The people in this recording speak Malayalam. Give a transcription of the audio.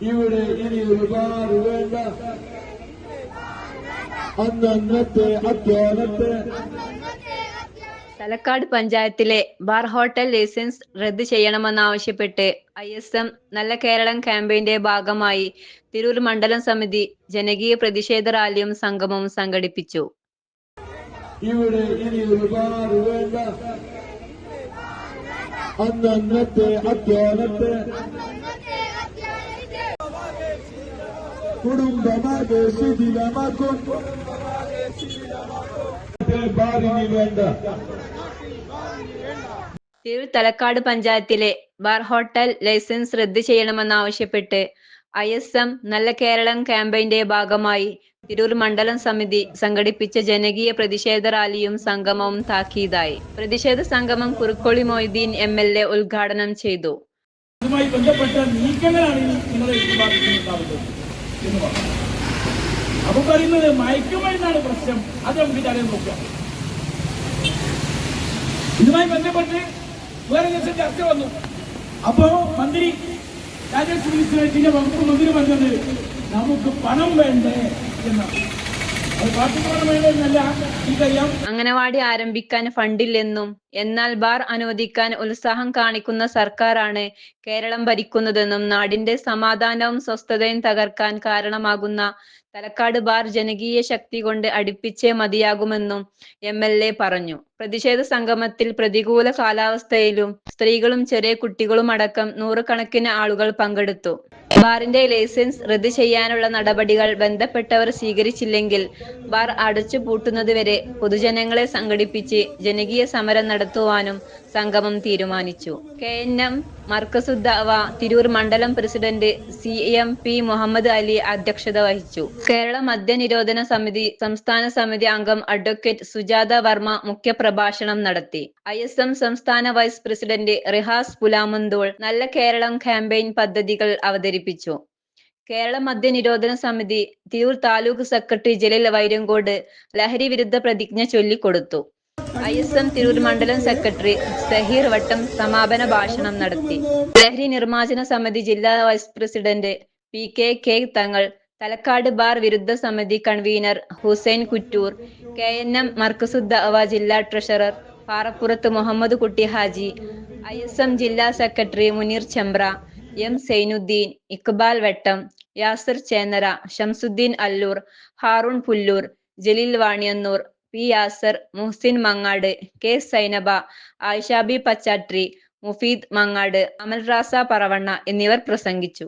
ഇവിടെ ഇനി ഒരുപാട് വേണ്ട. അന്നന്നത്തെ അധ്വാനത്തെ തലക്കാട് പഞ്ചായത്തിലെ ബാർ ഹോട്ടൽ ലൈസൻസ് റദ്ദ് ചെയ്യണമെന്നാവശ്യപ്പെട്ട് ഐ എസ് എം നല്ല കേരളം ക്യാമ്പയിന്റെ ഭാഗമായി തിരൂർ മണ്ഡലം സമിതി ജനകീയ പ്രതിഷേധ റാലിയും സംഗമവും സംഘടിപ്പിച്ചു. ഇവിടെ ഇനി ഒരുപാട് വേണ്ട. അന്നന്നത്തെ കുടുംബമാകെ തിരൂർ തലക്കാട് പഞ്ചായത്തിലെ ബാർ ഹോട്ടൽ ലൈസൻസ് റദ്ദു ചെയ്യണമെന്നാവശ്യപ്പെട്ട് ഐ എസ് എം നല്ല കേരളം ക്യാമ്പയിന്റെ ഭാഗമായി തിരൂർ മണ്ഡലം സമിതി സംഘടിപ്പിച്ച ജനകീയ പ്രതിഷേധ റാലിയും സംഗമവും താക്കീതായി. പ്രതിഷേധ സംഗമം Kurukkoli Moideen M L A ഉദ്ഘാടനം ചെയ്തു. ഇതുമായി ബന്ധപ്പെട്ട നീക്കങ്ങളാണ് എന്ന് പറഞ്ഞു. അപ്പൊ പറയുന്നത് മയക്കുമരുന്നാണ് പ്രശ്നം. അത് നമുക്ക് തടയാൻ നോക്കാം. ഇതുമായി ബന്ധപ്പെട്ട് വേറെ ദിവസം ചർച്ച വന്നു. അപ്പോ മന്ത്രി രാജേഷ് മിനിസ്റ്ററേറ്റിന്റെ വകുപ്പ് മന്ത്രി പറഞ്ഞത് നമുക്ക് പണം വേണ്ടേ എന്നാണ്. അംഗനവാടി ആരംഭിക്കാൻ ഫണ്ടില്ലെന്നും എന്നാൽ ബാർ അനുവദിക്കാൻ ഉത്സാഹം കാണിക്കുന്ന സർക്കാരാണ് കേരളം ഭരിക്കുന്നതെന്നും നാടിന്റെ സമാധാനവും സ്വസ്ഥതയും തകർക്കാൻ കാരണമാകുന്ന തലക്കാട് ബാർ ജനകീയ ശക്തി കൊണ്ട് അടുപ്പിച്ചേ മതിയാകുമെന്നും എം എൽ എ പറഞ്ഞു. പ്രതിഷേധ സംഗമത്തിൽ പ്രതികൂല കാലാവസ്ഥയിലും സ്ത്രീകളും ചെറിയ കുട്ടികളും അടക്കം നൂറുകണക്കിന് ആളുകൾ പങ്കെടുത്തു. ബാറിന്റെ ലൈസൻസ് റദ്ദ് ചെയ്യാനുള്ള നടപടികൾ ബന്ധപ്പെട്ടവർ സ്വീകരിച്ചില്ലെങ്കിൽ ബാർ അടച്ചു പൂട്ടുന്നതുവരെ പൊതുജനങ്ങളെ സംഘടിപ്പിച്ച് ജനകീയ സമരം നടത്തുവാനും സംഗമം തീരുമാനിച്ചു. K N M Markazuddawa Tirur മണ്ഡലം president C M P Muhammad Ali അധ്യക്ഷത വഹിച്ചു. കേരള മദ്യനിരോധന സമിതി സംസ്ഥാന സമിതി അംഗം അഡ്വക്കേറ്റ് സുജാത വർമ്മ മുഖ്യപ്രഭാഷണം നടത്തി. ഐ എസ് എം സംസ്ഥാന വൈസ് പ്രസിഡന്റ് റിഹാസ് പുലാമന്തോൾ നല്ല കേരളം ക്യാമ്പയിൻ പദ്ധതികൾ അവതരിപ്പിച്ചു. കേരള മദ്യനിരോധന സമിതി തിരൂർ താലൂക്ക് സെക്രട്ടറി ജലീൽ വൈരങ്കോട് ലഹരി വിരുദ്ധ പ്രതിജ്ഞ ചൊല്ലിക്കൊടുത്തു. ഐ എസ് എം തിരൂർ മണ്ഡലം സെക്രട്ടറി സഹീർ വട്ടം സമാപന ഭാഷണം നടത്തി. ലഹരി നിർമ്മാർജന സമിതി ജില്ലാ vice president P K K Thangal Thalakkad bar വിരുദ്ധ സമിതി convener Hussain Kuttur K N M Markazuddawa ജില്ലാ treasurer Parappurath Muhammad Kutty Haji I S M ജില്ലാ secretary Muneer Chembra M Zainuddin Iqbal Vettam Yasir Chennara Shamsuddin Allur Haroon Pullur Jaleel Vaniyannur P Yasar Muhsin Mangad K Zainaba Ayishabi Pachattiri Mufeed Mangad Amal Raza Paravanna എന്നിവർ പ്രസംഗിച്ചു.